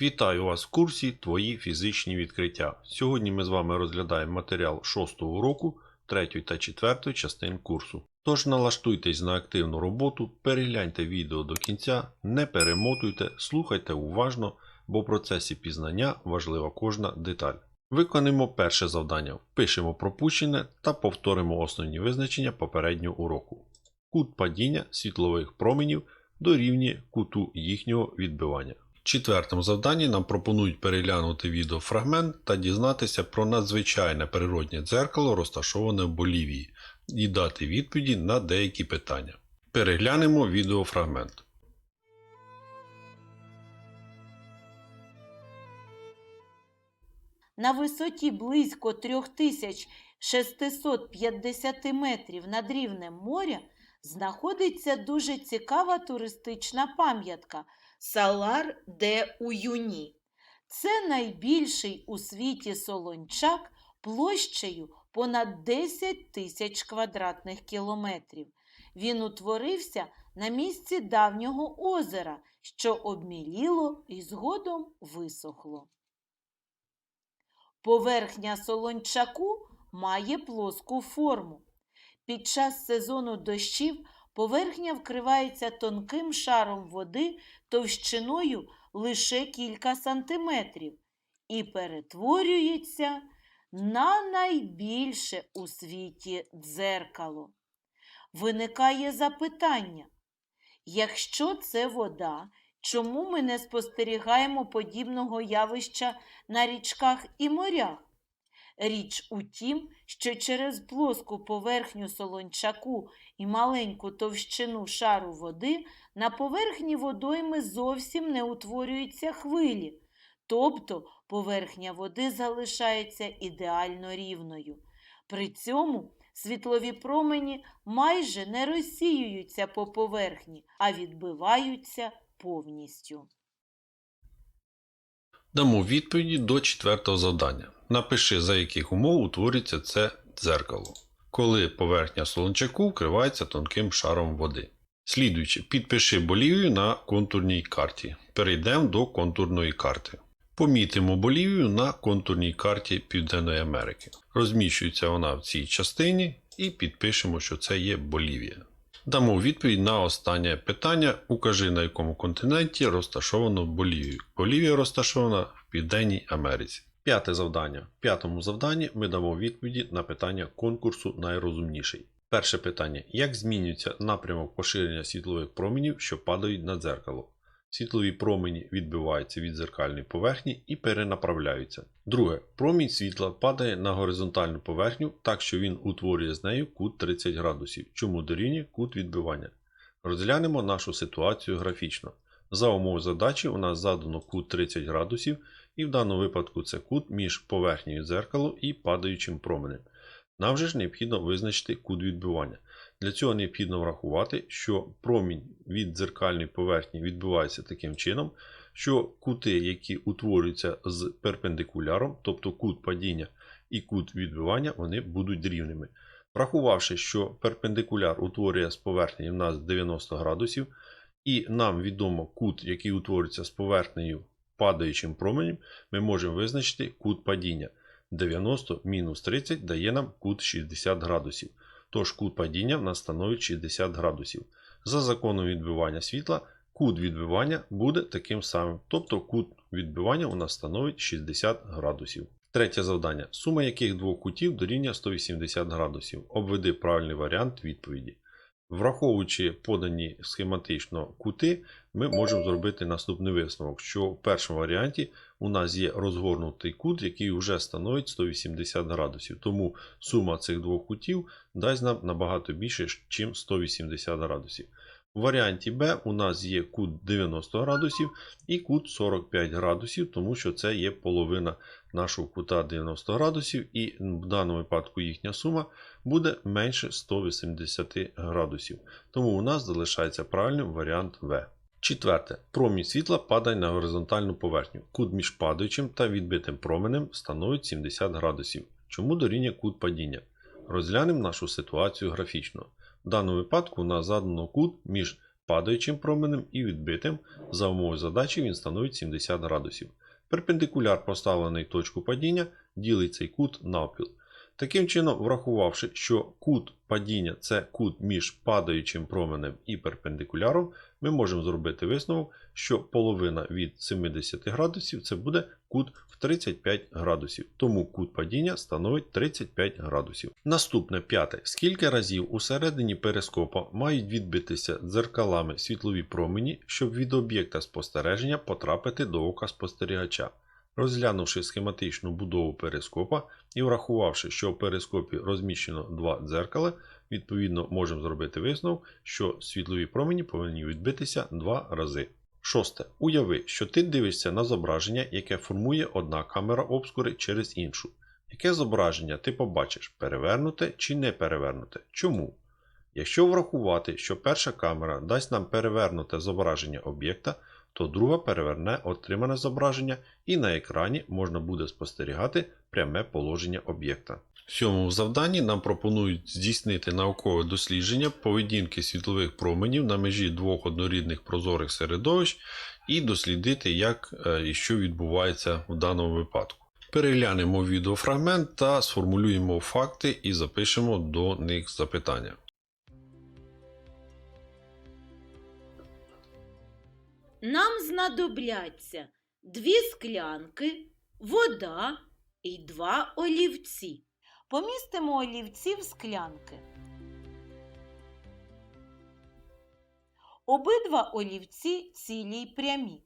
Вітаю вас в курсі Твої фізичні відкриття. Сьогодні ми з вами розглядаємо матеріал 6 уроку 3 та 4 частин курсу. Тож налаштуйтесь на активну роботу, перегляньте відео до кінця, не перемотуйте, слухайте уважно, бо в процесі пізнання важлива кожна деталь. Виконуємо перше завдання, впишемо пропущене та повторимо основні визначення попереднього уроку. Кут падіння світлових променів дорівнює куту їхнього відбивання. Четвертому завданні нам пропонують переглянути відеофрагмент та дізнатися про надзвичайне природнє дзеркало, розташоване в Болівії, і дати відповіді на деякі питання. Переглянемо відеофрагмент. На висоті близько 3650 метрів над рівнем моря знаходиться дуже цікава туристична пам'ятка Салар де Уюні. Це найбільший у світі солончак площею понад 10 тисяч квадратних кілометрів. Він утворився на місці давнього озера, що обміліло і згодом висохло. Поверхня солончаку має плоску форму. Під час сезону дощів поверхня вкривається тонким шаром води товщиною лише кілька сантиметрів і перетворюється на найбільше у світі дзеркало. Виникає запитання, якщо це вода, чому ми не спостерігаємо подібного явища на річках і морях? Річ у тім, що через плоску поверхню солончаку і маленьку товщину шару води на поверхні водойми зовсім не утворюються хвилі, тобто поверхня води залишається ідеально рівною. При цьому світлові промені майже не розсіюються по поверхні, а відбиваються повністю. Дамо відповіді до четвертого завдання. Напиши, за яких умов утворюється це дзеркало, коли поверхня солончаку вкривається тонким шаром води. Слідуючи, підпиши Болівію на контурній карті. Перейдемо до контурної карти. Помітимо Болівію на контурній карті Південної Америки. Розміщується вона в цій частині і підпишемо, що це є Болівія. Дамо відповідь на останнє питання. Укажи, на якому континенті розташовано Болівію. Болівія розташована в Південній Америці. П'яте завдання. В п'ятому завданні ми дамо відповіді на питання конкурсу найрозумніший. Перше питання: як змінюється напрямок поширення світлових променів, що падають на дзеркало? Світлові промені відбиваються від дзеркальної поверхні і перенаправляються. Друге, промінь світла падає на горизонтальну поверхню, так що він утворює з нею кут 30 градусів, чому дорівнює кут відбивання. Розглянемо нашу ситуацію графічно. За умов задачі у нас задано кут 30 градусів, і в даному випадку це кут між поверхнею дзеркала і падаючим променем. Нам же ж необхідно визначити кут відбивання. Для цього необхідно врахувати, що промінь від дзеркальної поверхні відбувається таким чином, що кути, які утворюються з перпендикуляром, тобто кут падіння і кут відбивання, вони будуть рівними. Врахувавши, що перпендикуляр утворює з поверхні в нас 90 градусів, і нам відомо кут, який утворюється з поверхнею падаючим променем, ми можемо визначити кут падіння. 90 мінус 30 дає нам кут 60 градусів. Тож кут падіння в нас становить 60 градусів. За законом відбивання світла, кут відбивання буде таким самим, тобто кут відбивання у нас становить 60 градусів. Третє завдання. Сума яких двох кутів дорівнює 180 градусів. Обведи правильний варіант відповіді. Враховуючи подані схематично кути, ми можемо зробити наступний висновок, що в першому варіанті у нас є розгорнутий кут, який вже становить 180 градусів. Тому сума цих двох кутів дасть нам набагато більше, ніж 180 градусів. У варіанті Б у нас є кут 90 градусів і кут 45 градусів, тому що це є половина нашого кута 90 градусів, і в даному випадку їхня сума буде менше 180 градусів. Тому у нас залишається правильним варіант В. Четверте. Промінь світла падає на горизонтальну поверхню. Кут між падаючим та відбитим променем становить 70 градусів. Чому дорівнює кут падіння? Розглянемо нашу ситуацію графічно. В даному випадку на задану кут між падаючим променем і відбитим. За умови задачі він становить 70 градусів. Перпендикуляр, поставлений точку падіння, ділить цей кут навпіл. Таким чином, врахувавши, що кут падіння це кут між падаючим променем і перпендикуляром, ми можемо зробити висновок, що половина від 70 градусів це буде кут в 35 градусів. Тому кут падіння становить 35 градусів. Наступне п'яте. Скільки разів усередині перископа мають відбитися дзеркалами світлові промені, щоб від об'єкта спостереження потрапити до ока спостерігача? Розглянувши схематичну будову перископа і врахувавши, що в перископі розміщено два дзеркала, відповідно можемо зробити висновок, що світлові промені повинні відбитися два рази. Шосте. Уяви, що ти дивишся на зображення, яке формує одна камера обскури через іншу. Яке зображення ти побачиш перевернуте чи не перевернуте? Чому? Якщо врахувати, що перша камера дасть нам перевернуте зображення об'єкта, то друга переверне отримане зображення і на екрані можна буде спостерігати пряме положення об'єкта. В цьому завданні нам пропонують здійснити наукове дослідження поведінки світлових променів на межі двох однорідних прозорих середовищ і дослідити, як е, і що відбувається в даному випадку. Переглянемо відеофрагмент та сформулюємо факти і запишемо до них запитання. Нам знадобляться дві склянки, вода і два олівці. Помістимо олівці в склянки. Обидва олівці цілі й прямі.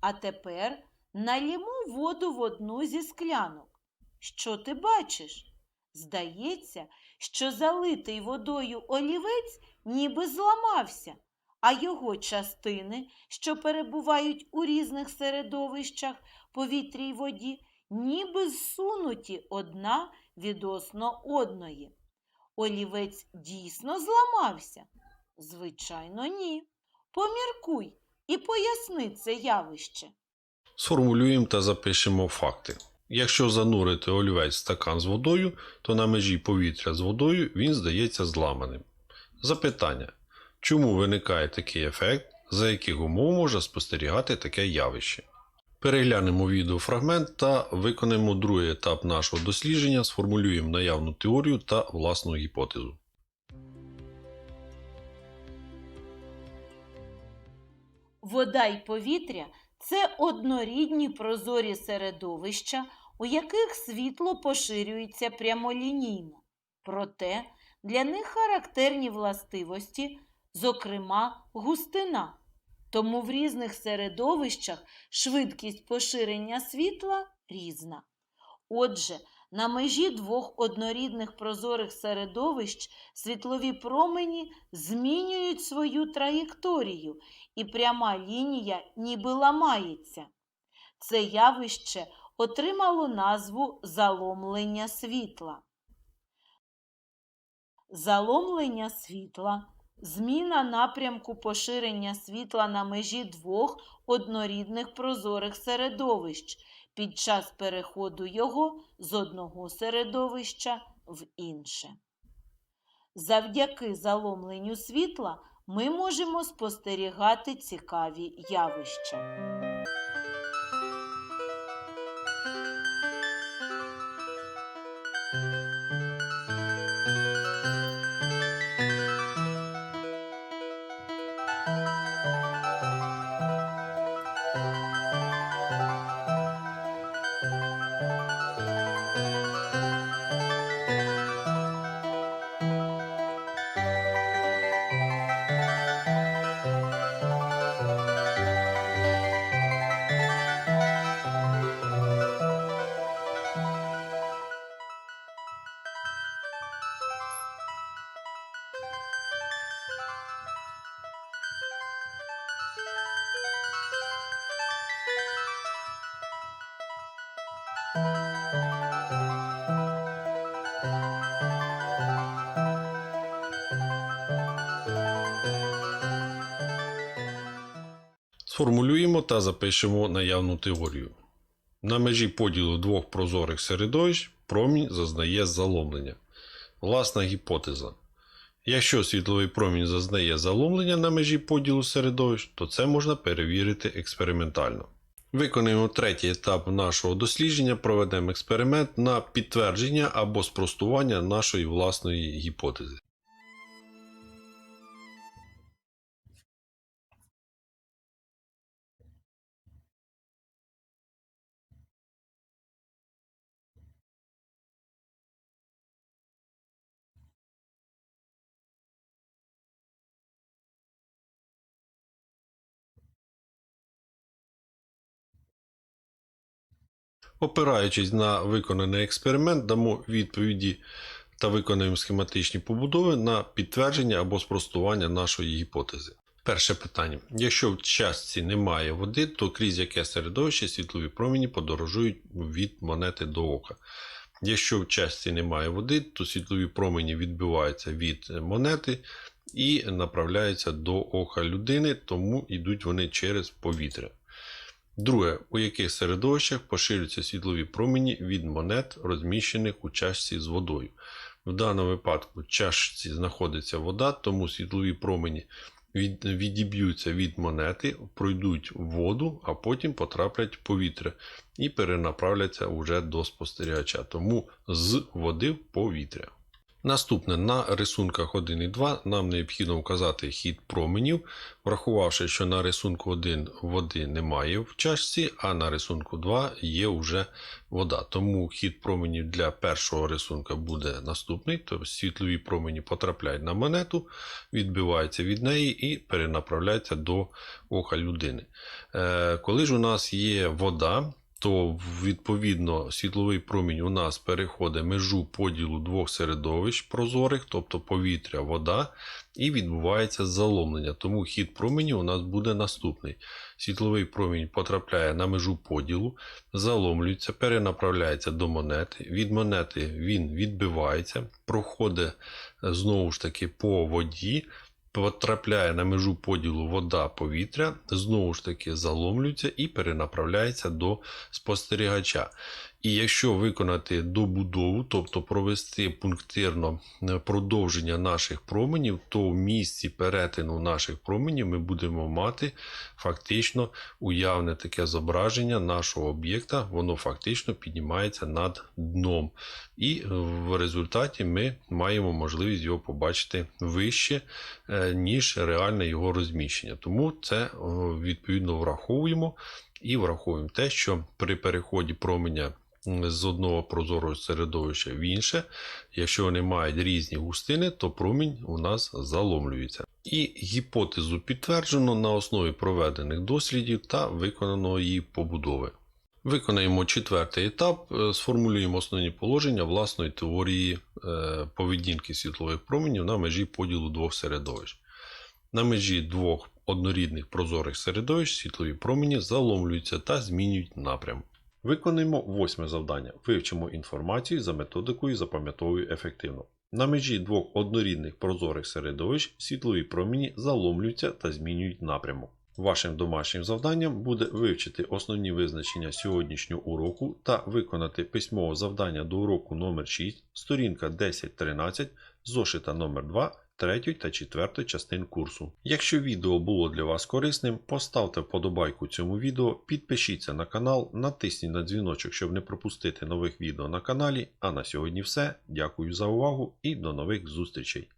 А тепер налімо воду в одну зі склянок. Що ти бачиш? Здається, що залитий водою олівець ніби зламався, а його частини, що перебувають у різних середовищах, повітрі й воді, ніби зсунуті одна відносно одної. Олівець дійсно зламався? Звичайно, ні. Поміркуй і поясни це явище. Сформулюємо та запишемо факти. Якщо занурити олівець в стакан з водою, то на межі повітря з водою він здається зламаним. Запитання. Чому виникає такий ефект, за яких умов може спостерігати таке явище? Переглянемо відеофрагмент та виконаємо другий етап нашого дослідження, сформулюємо наявну теорію та власну гіпотезу. Вода й повітря це однорідні прозорі середовища, у яких світло поширюється прямолінійно. Проте для них характерні властивості, зокрема густина. Тому в різних середовищах швидкість поширення світла різна. Отже, на межі двох однорідних прозорих середовищ світлові промені змінюють свою траєкторію, і пряма лінія ніби ламається. Це явище отримало назву заломлення світла. Заломлення світла зміна напрямку поширення світла на межі двох однорідних прозорих середовищ під час переходу його з одного середовища в інше. Завдяки заломленню світла ми можемо спостерігати цікаві явища. Сформулюємо та запишемо наявну теорію. На межі поділу двох прозорих середовищ промінь зазнає заломлення. Власна гіпотеза. Якщо світловий промінь зазнає заломлення на межі поділу середовищ, то це можна перевірити експериментально. Виконуємо третій етап нашого дослідження, проведемо експеримент на підтвердження або спростування нашої власної гіпотези. Опираючись на виконаний експеримент, дамо відповіді та виконаємо схематичні побудови на підтвердження або спростування нашої гіпотези. Перше питання. Якщо в частці немає води, то крізь яке середовище світлові промені подорожують від монети до ока. Якщо в частці немає води, то світлові промені відбиваються від монети і направляються до ока людини, тому йдуть вони через повітря. Друге, у яких середовищах поширюються світлові промені від монет, розміщених у чашці з водою. В даному випадку в чашці знаходиться вода, тому світлові промені від, відіб'ються від монети, пройдуть в воду, а потім потраплять в повітря і перенаправляться вже до спостерігача. Тому з води в повітря. Наступне на рисунках 1 і 2 нам необхідно вказати хід променів, врахувавши, що на рисунку 1 води немає в чашці, а на рисунку 2 є вже вода. Тому хід променів для першого рисунка буде наступний. Тобто світлові промені потрапляють на монету, відбиваються від неї і перенаправляються до ока людини. Е, Коли ж у нас є вода, то відповідно світловий промінь у нас переходить межу поділу двох середовищ прозорих, тобто повітря, вода, і відбувається заломлення. Тому хід променю у нас буде наступний. Світловий промінь потрапляє на межу поділу, заломлюється, перенаправляється до монети. Від монети він відбивається, проходить знову ж таки по воді. Потрапляє на межу поділу вода повітря, знову ж таки заломлюється і перенаправляється до спостерігача. І якщо виконати добудову, тобто провести пунктирно е, продовження наших променів, то в місці перетину наших променів ми будемо мати фактично уявне таке зображення нашого об'єкта, воно фактично піднімається над дном. І в результаті ми маємо можливість його побачити вище, е, ніж реальне його розміщення. Тому це відповідно враховуємо і враховуємо те, що при переході променя з одного прозорого середовища в інше, якщо вони мають різні густини, то промінь у нас заломлюється. І гіпотезу підтверджено на основі проведених дослідів та виконаної побудови. Виконаємо четвертий етап, е, сформулюємо основні положення власної теорії е, поведінки світлових променів на межі поділу двох середовищ. На межі двох однорідних прозорих середовищ світлові промені заломлюються та змінюють напрям. Виконуємо восьме завдання. Вивчимо інформацію за методикою запам'ятовую ефективно. На межі двох однорідних прозорих середовищ світлові проміні заломлюються та змінюють напрямок. Вашим домашнім завданням буде вивчити основні визначення сьогоднішнього уроку та виконати письмове завдання до уроку номер 6, сторінка 10-13, зошита номер 2 третьої та четвертої частин курсу. Якщо відео було для вас корисним, поставте вподобайку цьому відео, підпишіться на канал, натисніть на дзвіночок, щоб не пропустити нових відео на каналі. А на сьогодні все. Дякую за увагу і до нових зустрічей!